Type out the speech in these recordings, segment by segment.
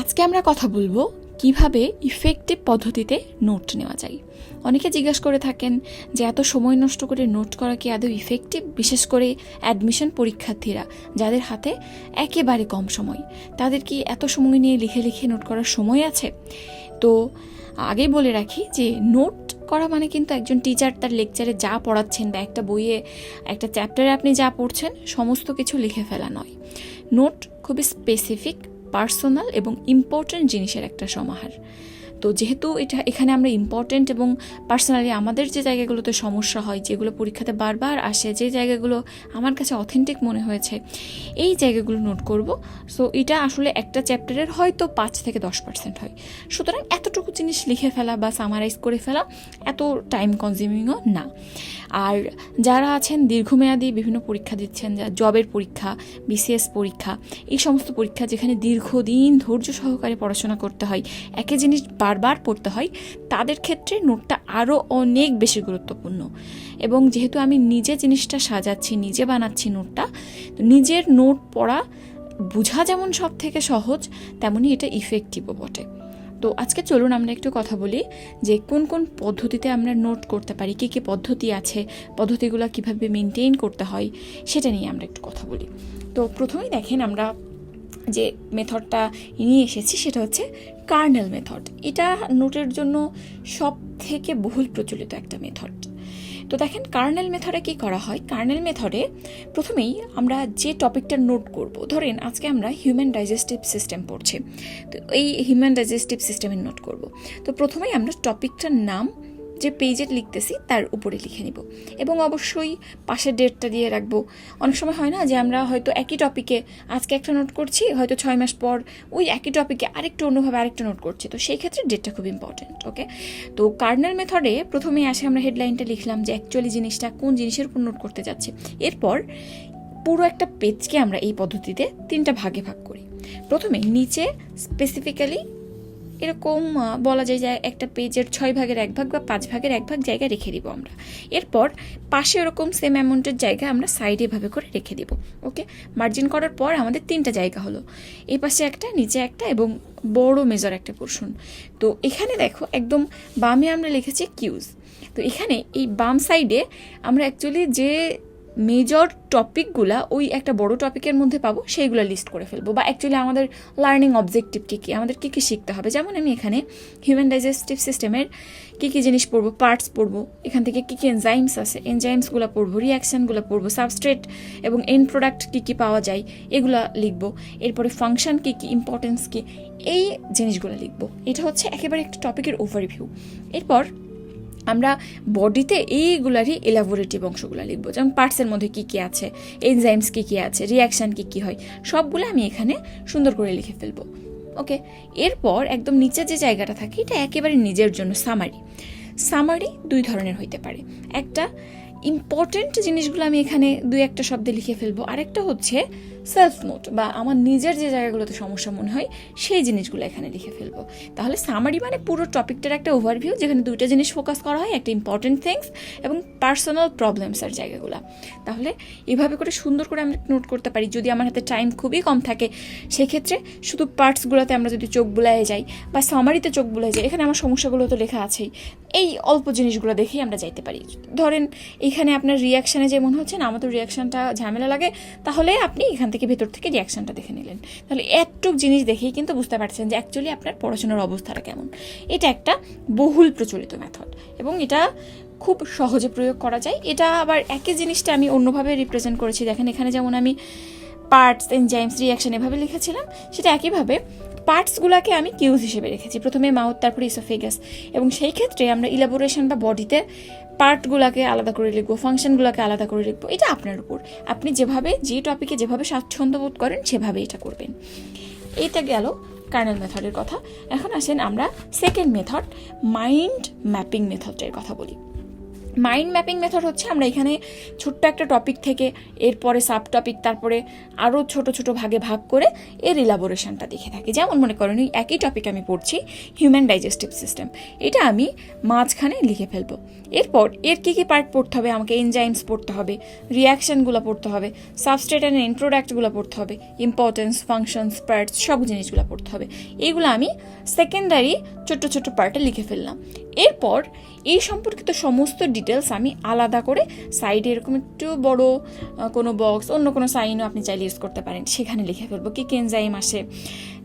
আজকে আমরা কথা বলব কীভাবে ইফেক্টিভ পদ্ধতিতে নোট নেওয়া যায়। অনেকে জিজ্ঞাসা করে থাকেন যে এত সময় নষ্ট করে নোট করা কি আদৌ ইফেক্টিভ বিশেষ করে অ্যাডমিশন পরীক্ষার্থীরা, যাদের হাতে একেবারে কম সময়। তাদের কি এত সময় নিয়ে লিখে লিখে নোট করার সময় আছে? তো আগে বলে রাখি যে নোট করা মানে কিন্তু একজন টিচার তার লেকচারে যা পড়াচ্ছেন বা একটা বইয়ে একটা চ্যাপ্টারে আপনি যা পড়ছেন, সমস্ত কিছু লিখে ফেলা নয়। নোট খুবই স্পেসিফিক পার্সোনাল এবং ইম্পর্ট্যান্ট জিনিসের একটা সমাহার। তো যেহেতু এটা এখানে আমরা ইম্পর্ট্যান্ট এবং পার্সোনালি আমাদের যে জায়গাগুলোতে সমস্যা হয়, যেগুলো পরীক্ষাতে বারবার আসে, যে জায়গাগুলো আমার কাছে অথেন্টিক মনে হয়েছে, এই জায়গাগুলো নোট করব। সো এটা আসলে একটা চ্যাপ্টারের হয়তো পাঁচ থেকে দশ পার্সেন্ট হয়। সুতরাং এতটুকু জিনিস লিখে ফেলা বা সামারাইজ করে ফেলা এত টাইম কনজিউমিংও না। আর যারা আছেন দীর্ঘমেয়াদী বিভিন্ন পরীক্ষা দিচ্ছেন, যা জবের পরীক্ষা বিসিএস পরীক্ষা, এই সমস্ত পরীক্ষা যেখানে দীর্ঘদিন ধৈর্য সহকারে পড়াশোনা করতে হয় একই জিনিস বারবার পড়তে হয়, তাদের ক্ষেত্রে নোটটা আরও অনেক বেশি গুরুত্বপূর্ণ। এবং যেহেতু আমি নিজে জিনিসটা সাজাচ্ছি, নিজে বানাচ্ছি নোটটা, তো নিজের নোট পড়া বোঝা যেমন সব থেকে সহজ, তেমনই এটা ইফেক্টিভও বটে। তো আজকে চলুন আমরা একটু কথা বলি যে কোন কোন পদ্ধতিতে আমরা নোট করতে পারি, কী কী পদ্ধতি আছে, পদ্ধতিগুলো কীভাবে মেনটেন করতে হয়, সেটা নিয়ে আমরা একটু কথা বলি। তো প্রথমেই দেখেন আমরা যে মেথডটা নিয়ে এসেছি সেটা হচ্ছে কার্নেল মেথড। এটা নোটের জন্য সব থেকে বহুল প্রচলিত একটা মেথড। তো দেখেন, কার্নেল মেথডে কি করা হয়? কার্নেল মেথডে প্রথমেই আমরা যে টপিকটা নোট করব, ধরেন আজকে আমরা হিউম্যান ডাইজেস্টিভ সিস্টেম পড়ছি, তো এই হিউম্যান ডাইজেস্টিভ সিস্টেমের নোট করব। তো প্রথমেই আমরা টপিকটার নাম যে পেজে লিখতেছি, তার উপরে লিখে নিব। এবং অবশ্যই পাশের ডেটটা দিয়ে রাখব। অনেক সময় হয় না যে আমরা হয়তো একই টপিকে আজকে একটা নোট করছি, হয়তো ছয় মাস পর ওই একই টপিকে আরেকটু অন্যভাবে আরেকটা নোট করছি। তো সেই ক্ষেত্রে ডেটটা খুব ইম্পর্টেন্ট ওকে তো কার্নাল মেথডে প্রথমেই আসে আমরা হেডলাইনটা লিখলাম যে অ্যাকচুয়ালি জিনিসটা কোন জিনিসের উপর নোট করতে যাচ্ছে। এরপর পুরো একটা পেজকে আমরা এই পদ্ধতিতে তিনটা ভাগে ভাগ করি। প্রথমে নিচে স্পেসিফিক্যালি এরকম বলা যায় যে একটা পেজের ছয় ভাগের এক ভাগ বা পাঁচ ভাগের এক ভাগ জায়গা রেখে দিব আমরা। এরপর পাশে ওরকম সেম অ্যামাউন্টের জায়গা আমরা সাইডে এভাবে করে রেখে দিব। ওকে মার্জিন করার পর আমাদের তিনটা জায়গা হলো। এই পাশে একটা, নিচে একটা এবং বড় মেজর একটা পোর্শন তো এখানে দেখো একদম বামে আমরা লিখেছি কিউজ তো এখানে এই বাম সাইডে আমরা অ্যাকচুয়ালি যে মেজর টপিকগুলা ওই একটা বড় টপিকের মধ্যে পাবো, সেইগুলো লিস্ট করে ফেলব। বা অ্যাকচুয়ালি আমাদের লার্নিং অবজেক্টিভ কী কী, আমাদের কী কী শিখতে হবে? যেমন আমি এখানে হিউম্যান ডাইজেস্টিভ সিস্টেমের কী কী জিনিস পড়ব পার্টস পড়ব, এখান থেকে কী কী এনজাইমস আছে এনজাইমসগুলো পড়ব রিয়াকশানগুলো পড়ব সাবস্ট্রেট এবং এন প্রোডাক্ট কী কী পাওয়া যায়, এগুলো লিখব। এরপরে ফাংশন কী কী ইম্পর্টেন্স কী, এই জিনিসগুলো লিখব। এটা হচ্ছে একেবারে একটা টপিকের ওভারভিউ এরপর আমরা বডিতে এইগুলারই এলাবোরেটিভ অংশগুলো লিখব। যেমন পার্টসের মধ্যে কী কী আছে এনজাইমস কী কী আছে রিয়াকশান কী কী হয়, সবগুলো আমি এখানে সুন্দর করে লিখে ফেলব। ওকে, এরপর একদম নিচে যে জায়গাটা থাকে, এটা একেবারে নিজের জন্য সামারি সামারি দুই ধরনের হইতে পারে। একটা ইম্পর্টেন্ট জিনিসগুলো আমি এখানে দুই একটা শব্দে লিখে ফেলব। আরেকটা হচ্ছে সেলফ নোট বা আমার নিজের যে জায়গাগুলোতে সমস্যা মনে হয়, সেই জিনিসগুলো এখানে লিখে ফেলব। তাহলে সামারি মানে পুরো টপিকটার একটা ওভারভিউ যেখানে দুইটা জিনিস ফোকাস করা হয়, একটা ইম্পর্টেন্ট থিংস এবং পার্সোনাল প্রবলেমসের জায়গাগুলো। তাহলে এভাবে করে সুন্দর করে আমরা নোট করতে পারি, যদি আমার হাতে টাইম খুবই কম থাকে, সেক্ষেত্রে শুধু পার্টসগুলোতে আমরা যদি চোখ বুলায় যাই বা সামারিতে চোখ বুলায় যাই, এখানে আমার সমস্যাগুলো তো লেখা আছেই, এই অল্প জিনিসগুলো দেখেই আমরা যাইতে পারি। ধরেন, এখানে আপনার রিয়াকশানে যে মনে হচ্ছে, না, আমার তো রিয়াকশানটা ঝামেলা লাগে, তাহলে আপনি এখান থেকে ভেতর থেকে রিয়াকশানটা দেখে নিলেন। তাহলে একটুক জিনিস দেখেই কিন্তু বুঝতে পারছেন যে অ্যাকচুয়ালি আপনার পড়াশোনার অবস্থাটা কেমন। এটা একটা বহুল প্রচলিত মেথড এবং এটা খুব সহজে প্রয়োগ করা যায়। এটা আবার একই জিনিসটা আমি অন্যভাবে রিপ্রেজেন্ট করেছি। দেখেন, এখানে যেমন আমি পার্টস এনজাইমস রিয়াকশন এভাবে লিখেছিলাম, সেটা একইভাবে পার্টসগুলোকে আমি কিউজ হিসেবে রেখেছি। প্রথমে মাউথ তারপরে ইসোফেগাস এবং সেই ক্ষেত্রে আমরা ইলাবোরেশন বা বডিতে পার্টগুলোকে আলাদা করে লিখব ফাংশনগুলোকে আলাদা করে লিখব, এটা আপনার উপর। আপনি যেভাবে, যে টপিকে যেভাবে স্বাচ্ছন্দ্য বোধ করেন, সেভাবে এটা করবেন। এইটা গেল কার্নেল মেথডের কথা। এখন আসেন আমরা সেকেন্ড মেথড মাইন্ড ম্যাপিং মেথডের কথা বলি। মাইন্ড ম্যাপিং মেথড হচ্ছে আমরা এখানে ছোট্ট একটা টপিক থেকে এরপরে সাব টপিক তারপরে আরও ছোট ছোট ভাগে ভাগ করে এর ইলাবোরেশনটা দেখে থাকি। যেমন মনে করেন ওই একই টপিক আমি পড়ছি হিউম্যান ডাইজেস্টিভ সিস্টেম এটা আমি মাঝখানে লিখে ফেলব। এরপর এর কী কী পার্ট পড়তে হবে? আমাকে এনজাইমস পড়তে হবে রিয়াকশানগুলো পড়তে হবে সাবস্ট্রেট অ্যান্ড ইন্ট্রোডাক্টগুলো পড়তে হবে ইম্পর্টেন্স ফাংশনস পার্টস সব জিনিসগুলো পড়তে হবে। এইগুলো আমি সেকেন্ডারি ছোট্ট ছোট্ট পার্টে লিখে ফেললাম। এরপর এই সম্পর্কিত সমস্ত ডিটেলস আমি আলাদা করে সাইডে এরকম একটু বড় কোনো বক্স অন্য কোনো সাইনও আপনি চাইলে ইউজ করতে পারেন। সেখানে লিখে ফেলব কী কেনজাইম আসে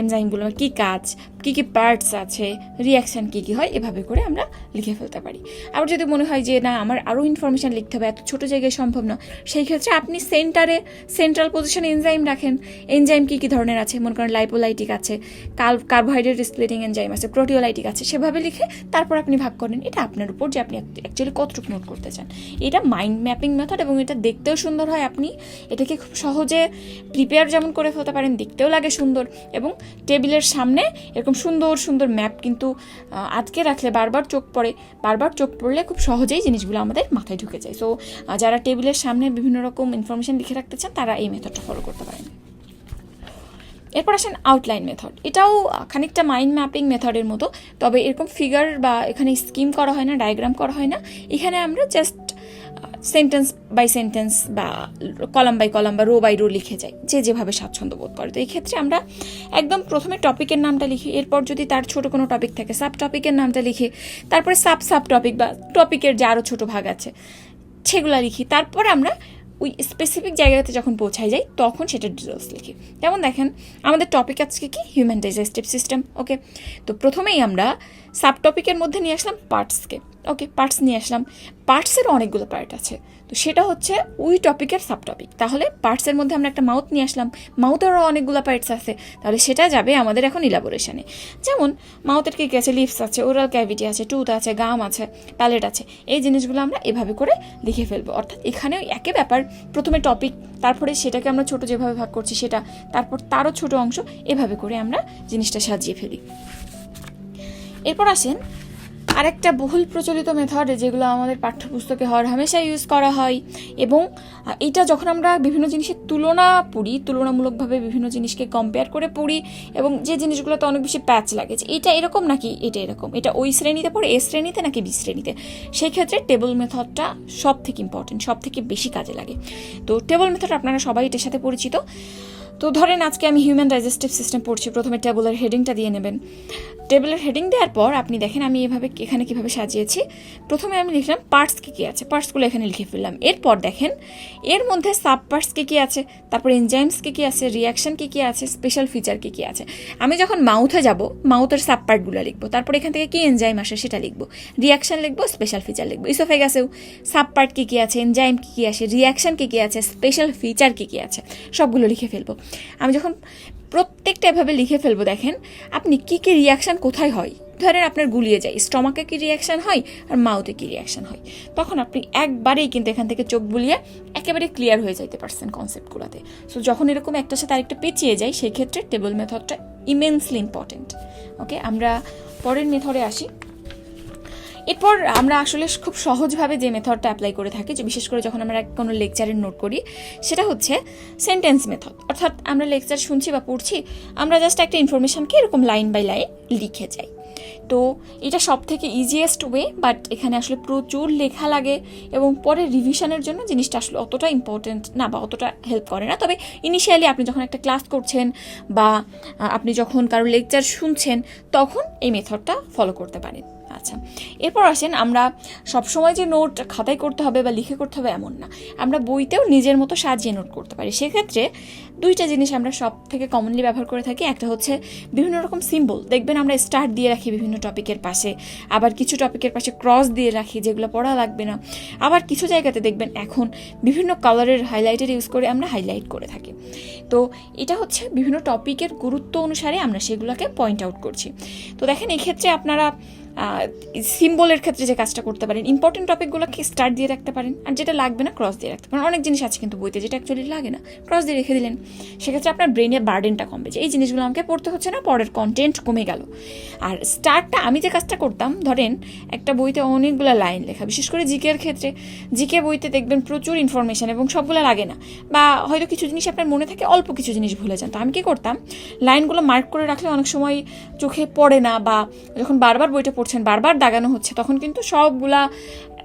এনজাইমগুলোর কী কাজ, কী কী পার্টস আছে রিয়াকশান কী কী হয়, এভাবে করে আমরা লিখে ফেলতে পারি। আবার যদি মনে হয় যে, না, আমার আরও ইনফরমেশান লিখতে হবে, এত ছোটো জায়গায় সম্ভব না, সেই ক্ষেত্রে আপনি সেন্টারে সেন্ট্রাল পজিশনে এনজাইম রাখেন। এনজাইম কী কী ধরনের আছে? মনে করেন লাইপোলাইটিক আছে কাল কার্বোহাইড্রেট স্প্লিটিং এনজাইম আছে প্রোটিওলাইটিক আছে, সেভাবে লিখে তারপর আপনি ভাগ করেন। এটা আপনার উপর যে আপনি অ্যাকচুয়ালি কতটুকু নোট করতে চান। এটা মাইন্ড ম্যাপিং মেথড এবং এটা দেখতেও সুন্দর হয় আপনি। এটাকে খুব সহজে প্রিপেয়ার যেমন করে ফেলতে পারেন, দেখতেও লাগে সুন্দর এবং টেবিলের সামনে এরকম সুন্দর সুন্দর ম্যাপ কিন্তু আটকে রাখলে বারবার চোখ পড়ে, বারবার চোখ পড়লে খুব সহজেই জিনিসগুলো আমাদের মাথায় ঢুকে যায়। সো যারা টেবিলের সামনে বিভিন্ন রকম ইনফরমেশন লিখে রাখতে চান, তারা এই মেথডটা ফলো করতে পারেন। এরপর আসেন আউটলাইন মেথড এটাও খানিকটা মাইন্ড ম্যাপিং মেথডের মতো, তবে এরকম ফিগার বা এখানে স্কিম করা হয় না ডায়াগ্রাম করা হয় না। এখানে আমরা জাস্ট সেন্টেন্স বাই সেন্টেন্স বা কলাম বাই কলাম বা রো বাই রো লিখে যাই যে যেভাবে স্বাচ্ছন্দ্য বোধ করে। তো এই ক্ষেত্রে আমরা একদম প্রথমে টপিকের নামটা লিখি, এরপর যদি তার ছোট কোনো টপিক থাকে সাব টপিকের নামটা লিখি, তারপরে সাব সাব টপিক বা টপিকের যে আরও ছোট ভাগ আছে, সেগুলো লিখি। তারপর আমরা ওই স্পেসিফিক জায়গাতে যখন পৌঁছায় যাই, তখন সেটা ডিটেলস লিখি। যেমন দেখেন, আমাদের টপিক আজকে কি? হিউম্যান ডাইজেস্টিভ সিস্টেম ওকে তো প্রথমেই আমরা সাব টপিকের মধ্যে নিয়ে আসলাম পার্টসকে ওকে পার্টস নিয়ে আসলাম। পার্টসের অনেকগুলো পার্ট আছে। তো সেটা হচ্ছে ওই টপিকের সাব টপিক তাহলে পার্টসের মধ্যে আমরা একটা মাউথ নিয়ে আসলাম। মাউথেরও অনেকগুলো পার্টস আছে। তাহলে সেটা যাবে আমাদের এখন ইলাবোরেশনে যেমন মাউথের কী কী আছে? লিপস আছে ওরাল ক্যাভিটি আছে টুথ আছে গাম আছে প্যালেট আছে। এই জিনিসগুলো আমরা এভাবে করে লিখে ফেলব। অর্থাৎ এখানেও একই ব্যাপার। প্রথমে টপিক তারপরে সেটাকে আমরা ছোট যেভাবে ভাগ করছি সেটা, তারপর তারও ছোট অংশ এভাবে করে আমরা জিনিসটা সাজিয়ে ফেলি। এরপর আসেন আরেকটা বহুল প্রচলিত মেথড যেগুলো আমাদের পাঠ্যপুস্তকে হর হামেশা ইউজ করা হয় এবং এটা যখন আমরা বিভিন্ন জিনিসের তুলনা পড়ি, তুলনামূলকভাবে বিভিন্ন জিনিসকে কম্পেয়ার করে পড়ি এবং যে জিনিসগুলোতে অনেক বেশি প্যাচ লাগে এটা এরকম নাকি এটা এরকম, এটা ওই শ্রেণীতে পড়ে, এ শ্রেণীতে নাকি বি শ্রেণীতে, সেই ক্ষেত্রে টেবল মেথডটা সব থেকে ইম্পর্টেন্ট সব থেকে বেশি কাজে লাগে। তো টেবল মেথড আপনারা সবাই এটার সাথে পরিচিত। তো ধরেন আজকে আমি হিউম্যান ডাইজেস্টিভ সিস্টেম পড়ছি, প্রথমে টেবলের হেডিংটা দিয়ে নেবেন। টেবিলের হেডিং দেওয়ার পর আপনি দেখেন আমি এভাবে এখানে কীভাবে সাজিয়েছি। প্রথমে আমি লিখলাম পার্টস কী কী আছে পার্টসগুলো এখানে লিখে ফেললাম। এরপর দেখেন, এর মধ্যে সাব পার্টস কী কী আছে, তারপর এনজাইমস কী কী আছে রিয়াকশন কী কী আছে স্পেশাল ফিচার কী কী আছে। আমি যখন মাউথে যাব মাউথের সাব পার্টগুলো লিখব। তারপর এখান থেকে কী এনজাইম আসে সেটা লিখব। রিয়াকশন লিখব স্পেশাল ফিচার লিখব। ইসোফেগাসেও সাব পার্ট কী কী আছে এনজাইম কী কী আছে রিয়াকশন কী কী আছে স্পেশাল ফিচার কী কী আছে, সবগুলো লিখে ফেলব। আমি যখন প্রত্যেকটা এভাবে লিখে ফেলব, দেখেন, আপনি কী কী রিয়াকশান কোথায় হয়? ধরেন আপনার গুলিয়ে যায় স্টমাকে কী রিয়াকশান হয় আর মাউথে কী রিয়াকশান হয়? তখন আপনি একবারেই কিন্তু এখান থেকে চোখ বুলিয়ে একেবারে ক্লিয়ার হয়ে যাইতে পারছেন কনসেপ্টগুলোতে সো যখন এরকম একটার সাথে আরেকটা পেঁচিয়ে যায়, সেই ক্ষেত্রে টেবল মেথডটা ইমেন্সলি ইম্পর্টেন্ট ওকে আমরা পরের মেথডে আসি। এরপর আমরা আসলে খুব সহজভাবে যে মেথডটা অ্যাপ্লাই করে থাকি, যে বিশেষ করে যখন আমরা কোনো লেকচারের নোট করি, সেটা হচ্ছে সেন্টেন্স মেথড অর্থাৎ আমরা লেকচার শুনছি বা পড়ছি, আমরা জাস্ট একটা ইনফরমেশনকে এরকম লাইন বাই লাইন লিখে যাই। তো এটা সব থেকে ইজিয়েস্ট ওয়ে বাট এখানে আসলে প্রচুর লেখা লাগে এবং পরে রিভিশনের জন্য জিনিসটা আসলে অতটা ইম্পর্টেন্ট না বা অতটা হেল্প করে না। তবে ইনিশিয়ালি আপনি যখন একটা ক্লাস করছেন বা আপনি যখন কারও লেকচার শুনছেন, তখন এই মেথডটা ফলো করতে পারেন। আচ্ছা। এরপর আসেন আমরা সবসময় যে নোট খাতায় করতে হবে বা লিখে করতে হবে এমন না। আমরা বইতেও নিজের মতো সাজিয়ে নোট করতে পারি। সেক্ষেত্রে দুইটা জিনিস আমরা সব থেকে কমনলি ব্যবহার করে থাকি। একটা হচ্ছে বিভিন্ন রকম সিম্বল দেখবেন আমরা স্টার দিয়ে রাখি বিভিন্ন টপিকের পাশে। আবার কিছু টপিকের পাশে ক্রস দিয়ে রাখি যেগুলো পড়া লাগবে না। আবার কিছু জায়গাতে দেখবেন এখন বিভিন্ন কালারের হাইলাইটার ইউজ করে আমরা হাইলাইট করে থাকি। তো এটা হচ্ছে বিভিন্ন টপিকের গুরুত্ব অনুসারে আমরা সেগুলোকে পয়েন্ট আউট করছি। তো দেখেন এক্ষেত্রে আপনারা সিম্বলের ক্ষেত্রে যে কাজটা করতে পারেন ইম্পর্টেন্ট টপিকগুলোকে স্টার দিয়ে রাখতে পারেন, আর যেটা লাগবে না ক্রস দিয়ে রাখতে পারেন। অনেক জিনিস আছে কিন্তু বইতে যেটা অ্যাকচুয়ালি লাগে না ক্রস দিয়ে রেখে দিলেন। সেক্ষেত্রে আপনার ব্রেনের বার্ডেনটা কমবে যে এই জিনিসগুলো আমাকে পড়তে হচ্ছে না, পরের কন্টেন্ট কমে গেল। আর স্টার্টটা আমি যে কাজটা করতাম, ধরেন একটা বইতে অনেকগুলো লাইন লেখা, বিশেষ করে জিকের ক্ষেত্রে। জিকে বইতে দেখবেন প্রচুর ইনফরমেশন এবং সবগুলো লাগে না, বা হয়তো কিছু জিনিস আপনার মনে থাকে, অল্প কিছু জিনিস ভুলে যান। তো আমি কী করতাম লাইনগুলো মার্ক করে রাখলে অনেক সময় চোখে পড়ে না, বা যখন বারবার বইটা পড়ছেন বারবার দাগানো হচ্ছে, তখন কিন্তু সবগুলা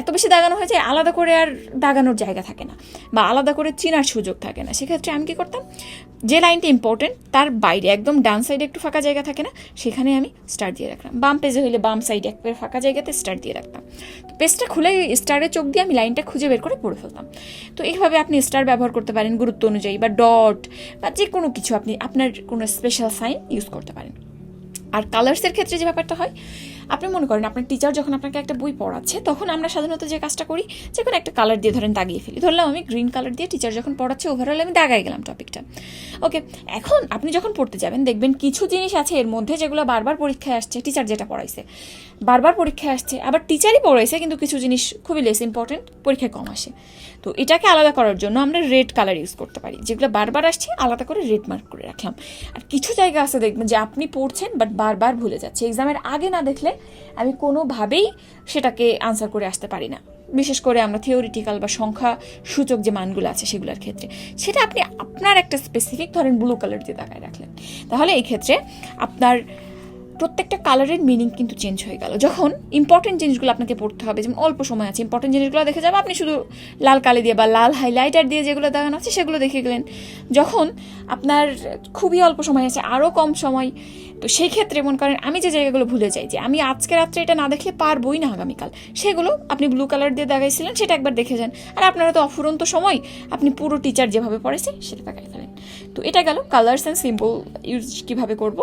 এত বেশি দাগানো হয়ে যায় আলাদা করে আর দাগানোর জায়গা থাকে না বা আলাদা করে চিনার সুযোগ থাকে না। সেক্ষেত্রে আমি কি করতাম, যে লাইনটা ইম্পর্টেন্ট তার বাইরে একদম ডান সাইডে একটু ফাঁকা জায়গা থাকে না, সেখানে আমি স্টার দিয়ে রাখলাম বাম পেজে হইলে বাম সাইডে একবারে ফাঁকা জায়গাতে স্টার দিয়ে রাখতাম। তো পেজটা খুলে স্টারের চোখ দিয়ে আমি লাইনটা খুঁজে বের করে পড়ে ফেলতাম। তো এইভাবে আপনি স্টার ব্যবহার করতে পারেন, গুরুত্ব অনুযায়ী বা ডট বা যে কোনো কিছু আপনি, আপনার কোনো স্পেশাল সাইন ইউজ করতে পারেন। আর কালার্সের ক্ষেত্রে যে ব্যাপারটা হয় আপনি মনে করেন আপনার টিচার যখন আপনাকে একটা বই পড়াচ্ছে, তখন আমরা সাধারণত যে কাজটা করি, যে কোনো একটা কালার দিয়ে ধরেন দাগিয়ে ফেলি। ধরলাম আমি গ্রিন কালার দিয়ে টিচার যখন পড়াচ্ছে ওভারঅল আমি দাগাই গেলাম টপিকটা ওকে এখন আপনি যখন পড়তে যাবেন, দেখবেন কিছু জিনিস আছে এর মধ্যে যেগুলো বারবার পরীক্ষায় আসছে টিচার যেটা পড়াইছে। বারবার পরীক্ষায় আসছে, আবার টিচারই পড়াইছে, কিন্তু কিছু জিনিস খুবই লেস ইম্পর্টেন্ট পরীক্ষায় কম আসে। তো এটাকে আলাদা করার জন্য আমরা রেড কালার ইউজ করতে পারি। যেগুলো বারবার আসছে, আলাদা করে রেড মার্ক করে রাখলাম। আর কিছু জায়গা আছে দেখবেন যে আপনি পড়ছেন বাট বারবার ভুলে যাচ্ছে। এক্সামের আগে না দেখলে আমি কোনোভাবেই সেটাকে আনসার করে আসতে পারি না। বিশেষ করে আমরা থিওরিটিক্যাল বা সংখ্যা সূচক যে মানগুলো আছে সেগুলোর ক্ষেত্রে। সেটা আপনি আপনার একটা স্পেসিফিক ধরেন ব্লু কালার দিয়ে তাকায় রাখলেন। তাহলে এই ক্ষেত্রে আপনার প্রত্যেকটা কালারের মিনিং কিন্তু চেঞ্জ হয়ে গেল। যখন ইম্পর্টেন্ট জিনিসগুলো আপনাকে পড়তে হবে, যেমন অল্প সময় আছে ইম্পর্টেন্ট জিনিসগুলো দেখে যাবে, আপনি শুধু লাল কালি দিয়ে বা লাল হাইলাইটার দিয়ে যেগুলো দেখানো আছে, সেগুলো দেখে গেলেন। যখন আপনার খুবই অল্প সময় আছে আরও কম সময়, তো সেই ক্ষেত্রে মনে করেন, আমি যে জায়গাগুলো ভুলে যাই, যে আমি আজকে রাত্রে এটা না দেখলে পারবই না আগামীকাল। সেগুলো আপনি ব্লু কালার দিয়ে দেখাইছিলেন, সেটা একবার দেখে যান। আর আপনারা তো অফুরন্ত সময়, আপনি পুরো টিচার যেভাবে পড়েছে, সেটা দেখাই ফেলেন। তো এটা গেল কালার্স অ্যান্ড সিম্পল ইউজ কীভাবে করব।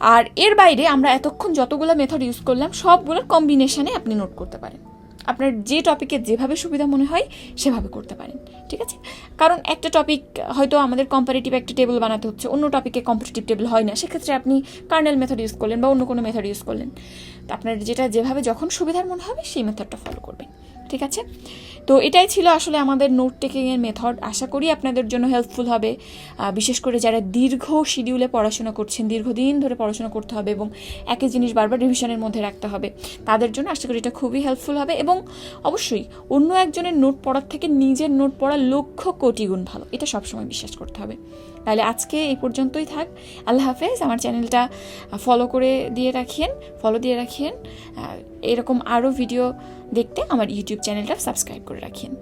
আর এর বাইরে আমরা এতক্ষণ যতগুলো মেথড ইউজ করলাম সবগুলোর কম্বিনেশানে আপনি নোট করতে পারেন। আপনার যে টপিকে যেভাবে সুবিধা মনে হয়, সেভাবে করতে পারেন, ঠিক আছে? কারণ একটা টপিক হয়তো আমাদের কম্পারেটিভ একটা টেবিল বানাতে হচ্ছে, অন্য টপিকে কম্পিটিটিভ টেবিল হয় না। সেক্ষেত্রে আপনি কার্নেল মেথড ইউজ করলেন বা অন্য কোনো মেথড ইউজ করলেন। তো আপনার যেটা যেভাবে যখন সুবিধার মনে হবে, সেই মেথডটা ফলো করবেন। ঠিক আছে? তো এটাই ছিল আসলে আমাদের নোট টেকিংয়ের মেথড আশা করি আপনাদের জন্য হেল্পফুল হবে। বিশেষ করে যারা দীর্ঘ শিডিউলে পড়াশোনা করছেন, দীর্ঘদিন ধরে পড়াশোনা করতে হবে এবং একই জিনিস বারবার রিভিশনের মধ্যে রাখতে হবে, তাদের জন্য আশা করি এটা খুবই হেল্পফুল হবে এবং অবশ্যই অন্য একজনের নোট পড়ার থেকে নিজের নোট পড়া লক্ষ কোটি গুণ ভালো। এটা সবসময় বিশ্বাস করতে হবে। তাহলে আজকে এই পর্যন্তই থাক। আল্লাহ হাফেজ, আমার চ্যানেলটা ফলো করে দিয়ে রাখিয়েন ফলো দিয়ে রাখিয়েন এরকম আরও ভিডিও দেখতে আমার ইউটিউব চ্যানেলটা সাবস্ক্রাইব করে রাখিয়েন